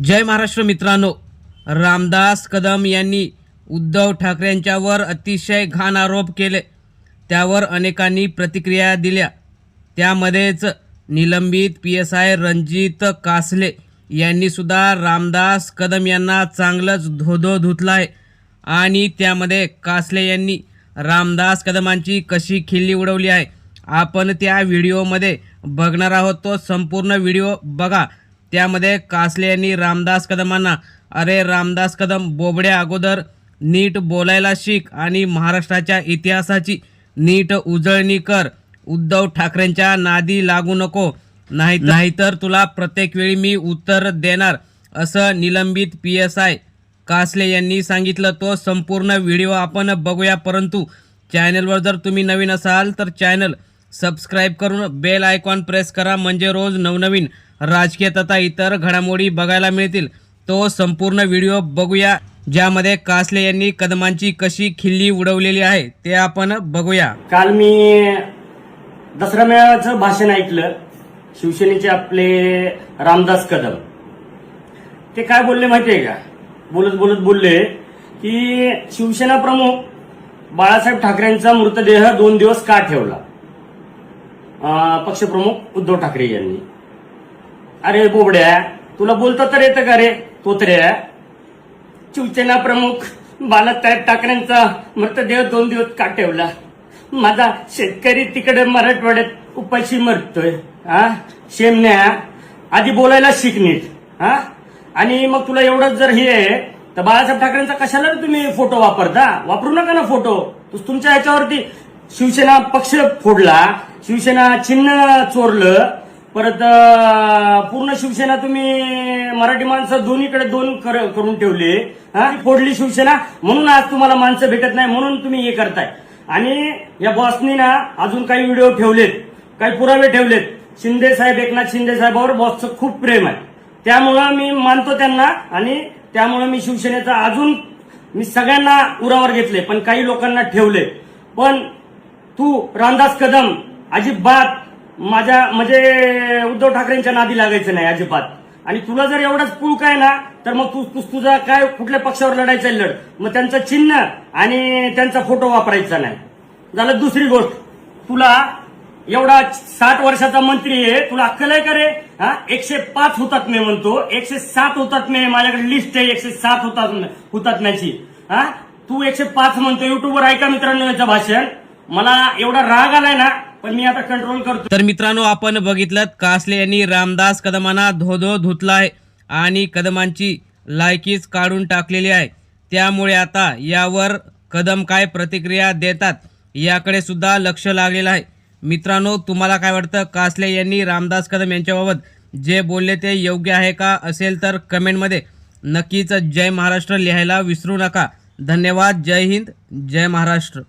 जय महाराष्ट्र मित्रांनो. रामदास कदम यांनी उद्धव ठाकरेंच्यावर अतिशय घाण आरोप केले. त्यावर अनेकांनी प्रतिक्रिया दिल्या. त्यामध्येच निलंबित P S I Ranjit Kasle यांनीसुद्धा रामदास कदम यांना चांगलंच धोधो धुतला आहे. आणि त्यामध्ये कासले यांनी रामदास कदमांची कशी खिल्ली उडवली आहे आपण त्या व्हिडिओमध्ये बघणार आहोत. तो संपूर्ण व्हिडिओ बघा. त्यामध्ये कासले यांनी रामदास कदमांना अरे रामदास कदम बोबड्या अगोदर नीट बोलायला शिक आणि महाराष्ट्राच्या इतिहासाची नीट उजळणी कर. उद्धव ठाकरेंच्या नादी लागू नको. नाही नाहीतर तुला प्रत्येक वेळी मी उत्तर देणार असं निलंबित पी एस आय. कासले यांनी सांगितलं तो संपूर्ण व्हिडिओ आपण बघूया परंतु चॅनलवर जर तुम्ही नवीन असाल तर चॅनल सबस्क्राईब करून बेल आयकॉन प्रेस करा. म्हणजे रोज नवनवीन राजकीय तथा इतर घडामोडी बघायला मिळतील. तो संपूर्ण व्हिडिओ बघूया ज्यामध्ये कासले यांनी कदमांची कशी खिल्ली उडवलेली आहे ते आपण बघूया. काल मी दसरा मेळाव्याचं भाषण ऐकलं शिवसेनेचे आपले रामदास कदम. ते काय बोलले माहितीये का? बोलत बोलत बोलले की शिवसेना प्रमुख बाळासाहेब ठाकरेंचा मृतदेह दोन दिवस का ठेवला? पक्षप्रमुख उद्धव ठाकरे यांनी. अरे बोबड्या तुला बोलता तर येतं का रे? तोतऱ्या शिवसेना प्रमुख बाळासाहेब ठाकरेंचा मृतदेह दोन दिवस का ठेवला? माझा शेतकरी तिकडे मराठवाड्यात उपाशी मरतोय. हा? शेमण्या आधी बोलायला शिकणीत हा? आणि मग तुला एवढंच जर हे तर बाळासाहेब ठाकरेंचा कशाला तुम्ही फोटो वापरता? वापरू नका ना फोटो. तुमच्या याच्यावरती शिवसेना पक्ष फोडला शिवसेना चिन्ह चोरलं परत पूर्ण शिवसेना तुम्ही मराठी माणसं दोन्हीकडे दोन कर- करून ठेवले. हा? फोडली शिवसेना. म्हणून आज तुम्हाला माणसं भेटत नाही म्हणून तुम्ही हे करताय. आणि या बॉसनी ना अजून काही व्हिडिओ ठेवलेत. काही पुरावे ठेवलेत. शिंदे साहेब एकनाथ शिंदे साहेबावर बॉसचं खूप प्रेम आहे. त्यामुळं मी मानतो त्यांना आणि त्यामुळं मी शिवसेनेचा अजून मी सगळ्यांना उरावर घेतले पण काही लोकांना ठेवले. पण तू रामदास कदम अजिबात माझ्या म्हणजे उद्धव ठाकरेंच्या नादी लागायचं नाही अजिबात. आणि तुला जर एवढाच पुळक आहे ना तर मग तू तुझा काय कुठल्या पक्षावर लढायचं आहे लढ? मग त्यांचं चिन्ह आणि त्यांचा फोटो वापरायचा नाही. झालं दुसरी गोष्ट. तुला एवढा साठ वर्षाचा मंत्री आहे तुला अक्कल आहे का रे? हा? एकशे पाच होतात मी म्हणतो. एकशे सात होतात मी माझ्याकडे लिस्ट आहे एकशे सात होतात हुतात्म्याची. हा? तू एकशे पाच म्हणतो. युट्यूबवर ऐका मित्रांनो याचं भाषण. मला एवढा राग आलाय ना पण मी आता कंट्रोल करतो तर मित्रांनो आपण बघितलं कासले यांनी रामदास कदमांना धोधो धुतला आहे आणि कदमांची लायकीच काढून टाकलेली आहे. त्यामुळे आता यावर कदम काय प्रतिक्रिया देतात याकडे सुद्धा लक्ष लागलेलं आहे. मित्रांनो तुम्हाला काय वाटतं? कासले यांनी रामदास कदम यांच्याबाबत जे बोलले ते योग्य आहे का? असेल तर कमेंटमध्ये नक्कीच जय महाराष्ट्र लिहायला विसरू नका. धन्यवाद. जय हिंद. जय महाराष्ट्र.